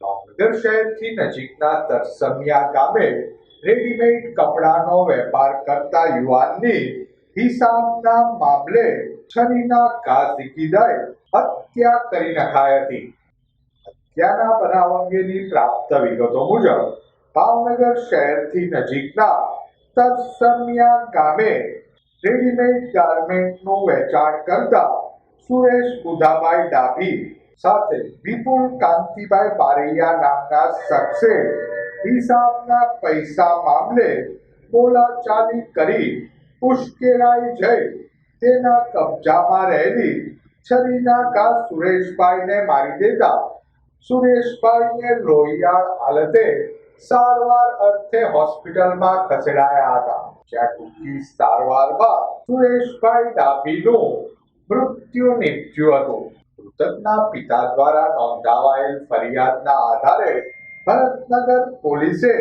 ભાવનગર શહેરથી નજીકના તરસમિયા ગામે રેડીમેડ કપડાનો વેપાર કરતા યુવાનની હિસાબના મામલે છરીના ઘા ઝીકી હત્યા કરી નખાઈ હતી. હત્યાના બનાવ અંગેની પ્રાપ્ત વિગતો મુજબ, ભાવનગર શહેરથી નજીકના તરસમિયા ગામે રેડીમેડ ગાર્મેન્ટનું વેચાણ કરતા સુરેશ બુધાભાઈ ડાભી સાથે વિપુલ કાંતિભાઈ બારૈયા નામના શખ્સે હિસાબના પૈસા મામલે બોલાચાલી કરી ઉશ્કેરાઈ જઈ તેના કબજામાં રહેલી છરીના ઘા સુરેશભાઈને મારી દેતા સુરેશભાઈને લોહિયાળ હાલતે સારવાર અર્થે હોસ્પિટલમાં ખસેડાયા હતા. જ્યાં ટૂંકી સારવાર બાદ સુરેશભાઈ ડાભીનું મૃત્યુ નીપજ્યું હતું. મૃતકના પિતા દ્વારા નોંધાવાયેલ ફરિયાદના આધારે ભરતનગર પોલીસે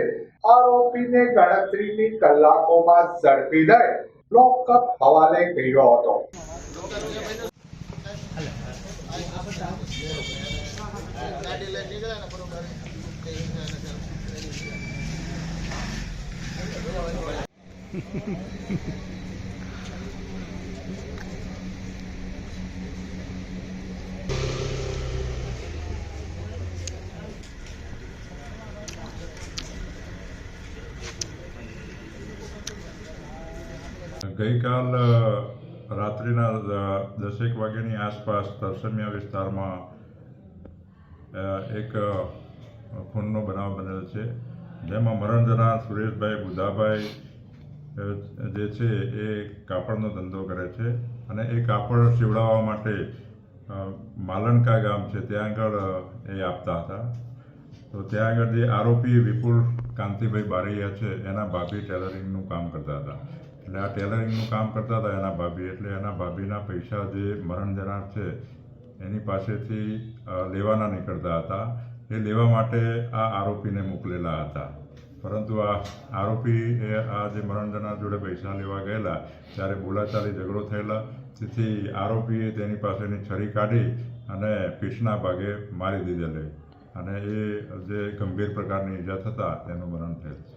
આરોપીને ગણતરીની કલાકોમાં ઝડપી લઈ લોકઅપ હવાલે કર્યો હતો. ગઈકાલ રાત્રિના દસેક વાગ્યાની આસપાસ તરસમિયા વિસ્તારમાં એક ખૂનનો બનાવ બનેલ છે, જેમાં મરણ જનાર સુરેશભાઈ બુધાભાઈ જે છે એ કાપડનો ધંધો કરે છે અને એ કાપડ સીવડાવવા માટે માલણકા ગામ છે, ત્યાં આગળ એ આપતા હતા. તો ત્યાં આગળ જે આરોપી વિપુલ કાંતિભાઈ બારૈયા છે, એના ભાભી ટેલરિંગનું કામ કરતા હતા. એટલે આ ટેલરિંગનું કામ કરતા હતા એના ભાભી. એટલે એના ભાભીના પૈસા જે મરણ જનાર છે, એની પાસેથી લેવાના નીકળતા હતા. એ લેવા માટે આ આરોપીને મોકલેલા હતા. પરંતુ આ આરોપી એ આ જે મરણ જનાર જોડે પૈસા લેવા ગયેલા, ત્યારે બોલાચાલી ઝઘડો થયેલા. તેથી આરોપીએ તેની પાસેની છરી કાઢી અને પીઠના ભાગે મારી દીધેલી. અને એ જે ગંભીર પ્રકારની ઈજા થતાં તેનું મરણ થયેલ છે.